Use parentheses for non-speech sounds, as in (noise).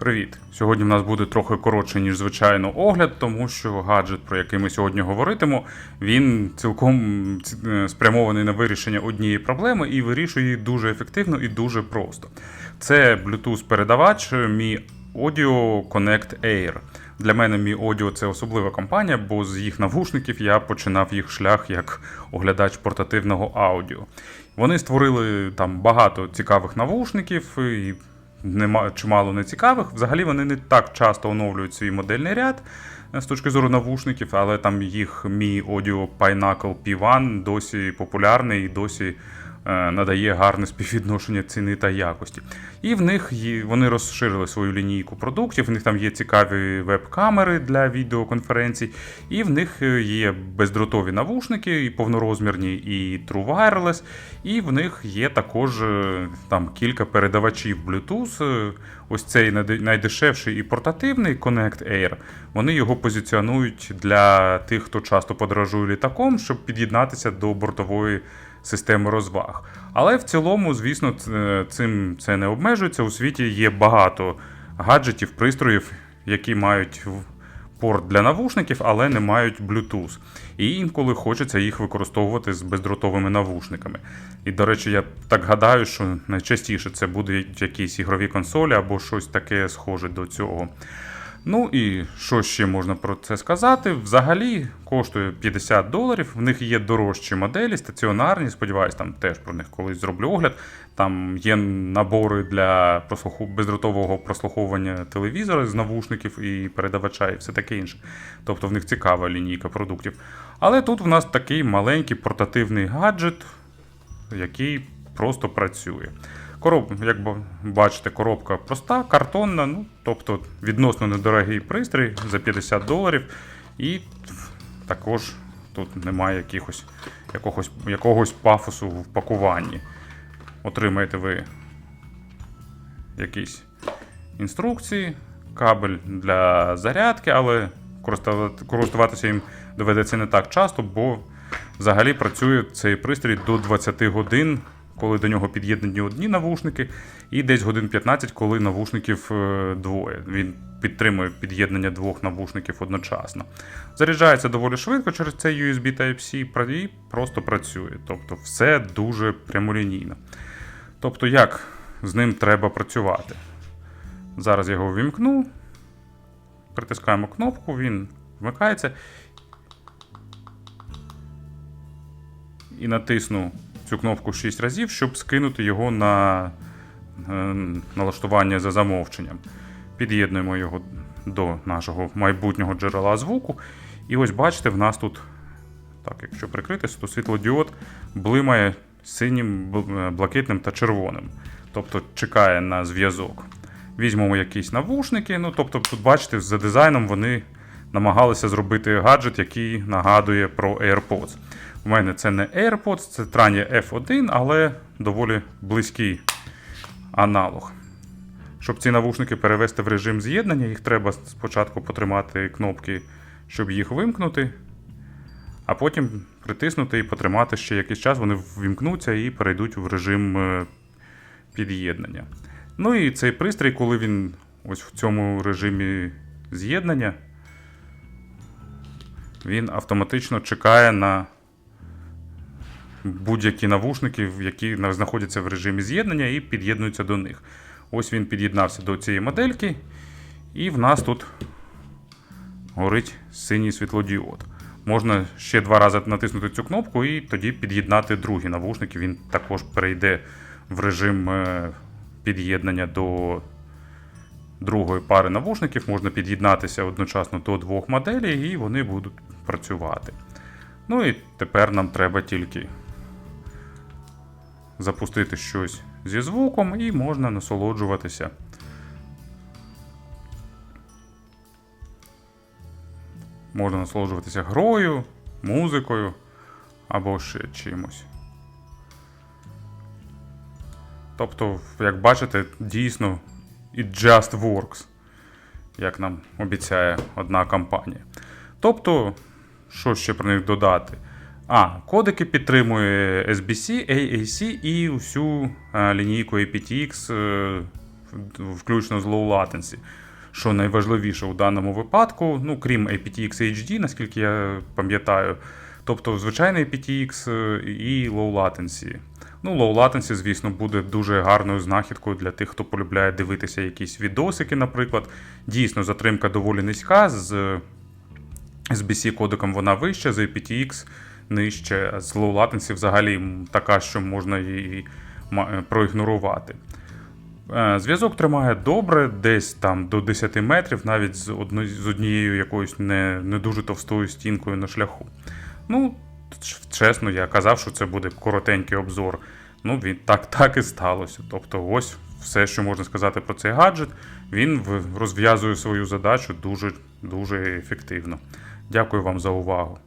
Привіт! Сьогодні в нас буде трохи коротше, ніж звичайно, огляд, тому що гаджет, про який ми сьогодні говоритимо, він цілком е, спрямований на вирішення однієї проблеми і вирішує її дуже ефективно і дуже просто. Це Bluetooth-передавач Mi Audio Connect Air. Для мене Mi Audio це особлива компанія, бо з їх навушників я починав їх шлях як оглядач портативного аудіо. Вони створили там багато цікавих навушників і нема чимало нецікавих. Взагалі вони не так часто оновлюють свій модельний ряд е, з точки зору навушників, але там їх Mi Audio Pinnacle P1 досі популярний і досі надає гарне співвідношення ціни та якості. І в них вони розширили свою лінійку продуктів. В них там є цікаві веб-камери для відеоконференцій, і в них е, є бездротові навушники, і повнорозмірні, і True Wireless, і в них є також е, там кілька передавачів Bluetooth. Е, Ось цей найдешевший і портативний Connect Air. Вони його позиціонують для тих, хто часто подорожує літаком, щоб під'єднатися до бортової системи розваг. Але в цілому, звісно, цим це не обмежується. У світі є багато гаджетів, пристроїв, які мають порт для навушників, але не мають Bluetooth. І інколи хочеться їх використовувати з бездротовими навушниками. І, до речі, я так гадаю, що найчастіше це будуть якісь ігрові консолі або щось таке схоже до цього. Ну і що ще можна про це сказати? Взагалі коштує 50 доларів. В них є дорожчі моделі, стаціонарні. Сподіваюсь, там теж про них колись зроблю огляд. Там є набори для прослуху... бездротового прослуховування телевізора з навушників і передавача, і все таке інше. Тобто в них цікава лінійка продуктів. Але тут в нас такий маленький портативний гаджет, який просто працює. Короб, як ба- бачите, коробка проста, картонна, ну, тобто відносно недорогий пристрій за 50 доларів. І також тут немає якихось, якогось, якогось пафосу в пакуванні. Отримаєте ви якісь інструкції, кабель для зарядки, але користуватися їм доведеться не так часто, бо взагалі працює цей пристрій до 20 годин, коли до нього під'єднані одні навушники, і десь годин 15, коли навушників е, двоє. Він підтримує під'єднання двох навушників одночасно. Заряджається доволі швидко через цей USB Type-C і просто працює. Тобто все дуже прямолінійно. Тобто, як з ним треба працювати? Зараз я його ввімкну. Притискаємо кнопку, він вмикається. І натисну цю кнопку 6 разів, щоб скинути його на е, налаштування за замовченням. Під'єднуємо його до нашого майбутнього джерела звуку. І ось бачите, в нас тут, так, якщо прикрити, то світлодіод блимає синім, е, блакитним та червоним. Тобто чекає на зв'язок. Візьмемо якісь навушники. Ну, тобто, тут бачите, за дизайном вони намагалися зробити гаджет, який нагадує про AirPods. У мене це не AirPods, це Trania F1, але доволі близький аналог. Щоб ці навушники перевести в режим з'єднання, їх треба спочатку потримати кнопки, щоб їх вимкнути, а потім притиснути і потримати ще якийсь час, вони ввімкнуться і перейдуть в режим е, під'єднання. Ну і цей пристрій, коли він ось в цьому режимі з'єднання, він автоматично чекає на будь-які навушники, які знаходяться в режимі з'єднання і під'єднуються до них. Ось він під'єднався до цієї модельки, і в нас тут горить синій світлодіод. Можна ще два рази натиснути цю кнопку і тоді під'єднати другі навушники. Він також перейде в режим е, під'єднання до другої пари навушників. Можна під'єднатися одночасно до двох моделей, і вони будуть працювати. Ну і тепер нам треба тільки запустити щось зі звуком, і можна насолоджуватися. Можна насолоджуватися грою, музикою або ще чимось. Тобто, як бачите, дійсно it just works, як нам обіцяє одна компанія. Тобто, що ще про них додати? А, кодики підтримує SBC, AAC і всю е, лінійку aptX е, включно з low latency. Що найважливіше у даному випадку, ну крім aptX HD, наскільки я пам'ятаю, тобто звичайний aptX е, і low latency. Ну, low latency, звісно, буде дуже гарною знахідкою для тих, хто полюбляє дивитися якісь відосики, наприклад. Дійсно, затримка доволі низька. З з BC кодеком вона вища, з aptX нижче, з latency взагалі така, що можна її е, проігнорувати. Е, Зв'язок тримає добре, десь там до 10 метрів, навіть з однією якоюсь не, не дуже товстою стінкою на шляху. Ну, чесно, я казав, що це буде коротенький обзор. Ну, він (laughs) так, так і сталося. Тобто, ось все, що можна сказати про цей гаджет. Він розв'язує свою задачу дуже, дуже ефективно. Дякую вам за увагу.